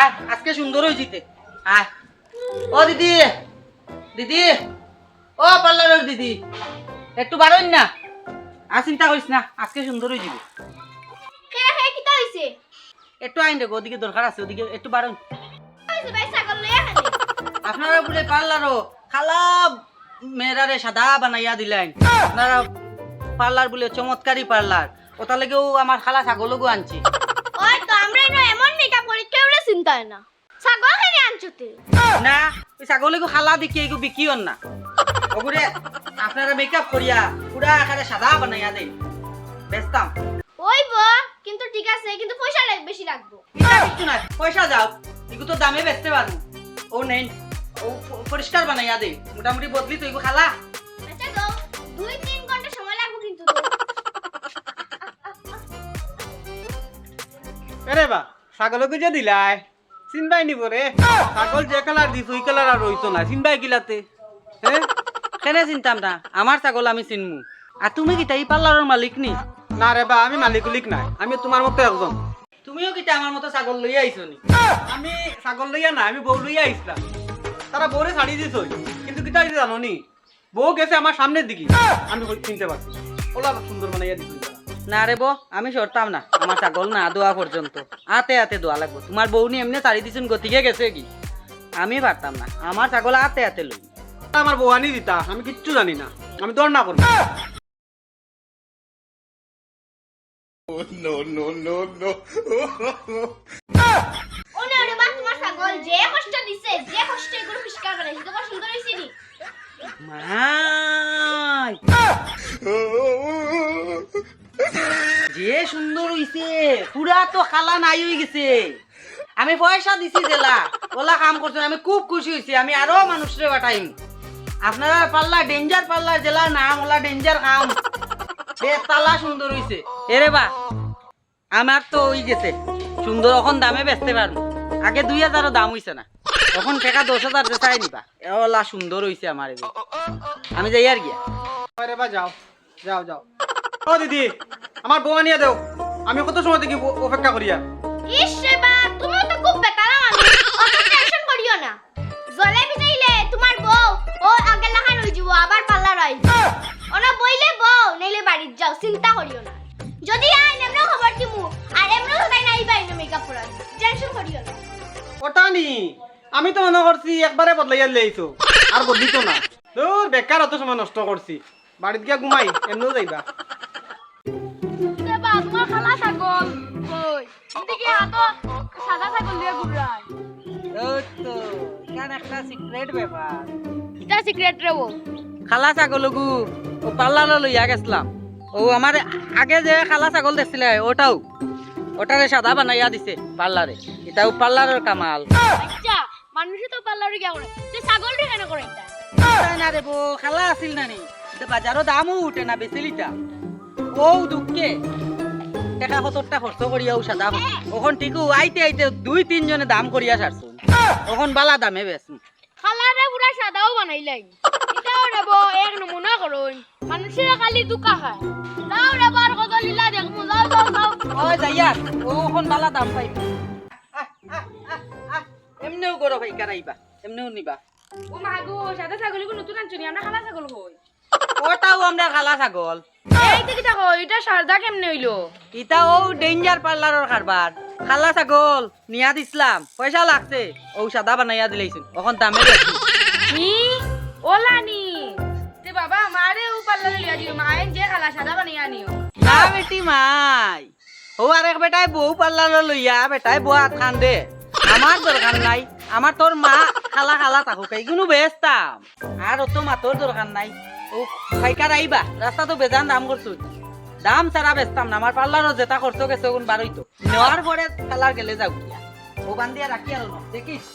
আয় আজকে সুন্দর হয়েছিতে আয়। ও দিদি দিদি। ও পার্লারের দিদি। একটু বাড়াইন না। আর চিন্তা করিস না আজকে সুন্দর হয়ে যাবে। একটু আইন দেখো ওদিকে দরকার আছে ওদিকে একটু ছাগল আপনারা বলে পার্লারও খালা মেয়েরারে সাদা বানাইয়া দিলেন। আপনারা পার্লার বলে চমৎকারী পার্লার ওটা লেগেও আমার খালা ছাগলগো আনছি। হয় না। ছাগল খালি আনছতে না ওই ছাগলগো খালা দেখি এগো বিকিও না। ওগুরে আপনারা মেকআপ করিয়া পুরা এখানে সাদা বানাইয়া দেন। বেচতাম। ওইব কিন্তু ঠিক আছে কিন্তু পয়সা লাগ- বেশি লাগবো। এটা কিছু না পয়সা যাও এগো তো দামে বেচতে পারব। ও নেই ও পরিষ্কার বানাইয়া দে মোটামুটি বদলি তো এগো খালা। আচ্ছা দাও দুই তিন ঘণ্টা সময় লাগবে কিন্তু আরে বা ছাগলকে যে দিলাই? চিনবাই নিব রে। ছাগল যে কালার দিছ ওই কালার আর রইতো না। চিনবাই গিলাতে। হ্যাঁ? কেনে চিন্তাম না? আমার ছাগল আমি চিনমু। আর তুমি কিটা এই পার্লারের মালিক নি? না রে বা আমি মালিক উলিক নাই। আমি তোমার মতো একজন। তুমিও কিটা আমার মতো ছাগল লইয়া আইছো নি? আমি ছাগল লইয়া না আমি বউ লইয়া আইসলাম তারা বউরে ছাড়ি দিছ কিন্তু হইছে জানো নি? বউ গেছে আমার সামনের দিকে। আমি চিনতে পারছি ওলা সুন্দর বানাইয়া দিছ। না রে বো আমি সরতাম না। আমার ছাগল না দোয়া পর্যন্ত। আতে আতে দোয়া লাগবো। তোমার বউ নি এমনি চারি দিছুন গতিকে গেছে কি? আমি পারতাম না। আমার ছাগল আতে আতে লই। আমার বউ আনি দিতা আমি কিচ্ছু জানি না। আমি দর না করব। ওনে ওরে বা তোমার যে কষ্ট দিছে যে কষ্ট এগুলো করে সুন্দর হইছে যে সুন্দর হইছে, পুরা তো খালা নাই হয়ে গেছে। আমি পয়সা দিছি জেলা, ওলা কাম করছেন আমি খুব খুশি হয়েছি আমি আরও মানুষরে বাটাইম আপনারা পাল্লা, ডেঞ্জার পাল্লা জেলার নাম, ওলা ডেঞ্জার কাম। বেতালা সুন্দর হইছে। এরে বা, আমার তো ওই গেছে। সুন্দর এখন দামে বেচতে পারব। আগে দুই হাজারও দাম হইছে না। এখন টাকা দশ হাজার বেচাই নিবা। ওলা সুন্দর হইছে আমার আমি যাই আর গিয়া। বা, যাও যাও যাও। ও দিদি আমার বউ আনিয়া দেও আমি কত সময় থেকে অপেক্ষা করিয়া ইস রে বা তুমি তো খুব অত টেনশন করিও না। জলে ভিজাইলে তোমার বউ ও আগে লাখান হই যাব আবার পাল্লা রই ওনা বইলে বউ নেলে বাড়ির যাও চিন্তা করিও না। যদি আই নেমনো খবর দিমু আর এমনো নাই মেকআপ করার টেনশন করিও না। ওটা নি আমি তো মনে করছি একবারে বদলাইয়া লেইছো আর বদলিত না। দূর বেকার অত সময় নষ্ট করছি। বাড়িতে গিয়া ঘুমাই এমনিও যাইবা। দেবা তোমার খালা ছাগল। কই? এদিকে হাত সাদা ছাগল দিয়ে ঘুরায় তো এখানে একটা সিক্রেট ব্যাপার। এটা সিক্রেট রে ও। খালা ছাগল গু ও পাল্লার লইয়া গেছিলাম। ও আমার আগে যে খালা ছাগল দেখছিলে ওটাও। ওটারে সাদা বানাইয়া দিছে পার্লারে এটাও পার্লারের কামাল। আচ্ছা মানুষে তো পাল্লারে গিয়া করে। যে ছাগল কেন করে এটা? না রে বো খালা আছিল না নি। বাজারও দামও উঠে না বেচিলিটা ও দুঃখে। টাকা সত্তরটা খরচ করিয়াও সাদা ওখন ঠিকও আইতে আইতে দুই তিনজনে দাম করিয়া সারছুন ওখন বালা দামে বেচুন খালারে পুরা সাদাও বানাইলাই। এটাও রেব এক নমুনা করুন। মানুষের খালি দুকা খায়। যাও রেব আর কত লীলা দেখমু যাও যাও যাও। ও যাইয়া ওখন বালা দাম পাইবা এমনিও গরো ভাই কারাইবা। এমনিও নিবা। ও মা গো সাদা ছাগল নতুন আনছনি আমরা খালা ছাগল কই ওটাও আমরা খালা ছাগল। এই তো কিটা কই এটা সারদা কেমনে হইল? ইটা ও ডেঞ্জার পার্লারের কারবার খালা ছাগল পয়সা লাগছে ও সাদা বানাইয়া দিলেইছুন। ওখন দামে বেশি নি? ওলানি তে বাবা মারে ও পাল্লা লিয়া দিও মায়ের যে খালা সাদা বানিয়ে আনিও। না বেটি মাই ও আরেক বেটাই বউ পার্লার লইয়া বেটাই বউ খান দে। আমার দরকার নাই আমার তোর মা খালা খালা থাকুক এইগুলো বেচতাম আর অত মাতর দরকার নাই। ও পাইকার আইবা রাস্তা তো বেজান দাম করছ দাম সারা বেচতাম না আমার পার্লারও যেটা খরচ গেছে ওগুন বারোই তো নেওয়ার পরে খালার গেলে যাও ও বান্ধিয়া রাখি আর দেখিস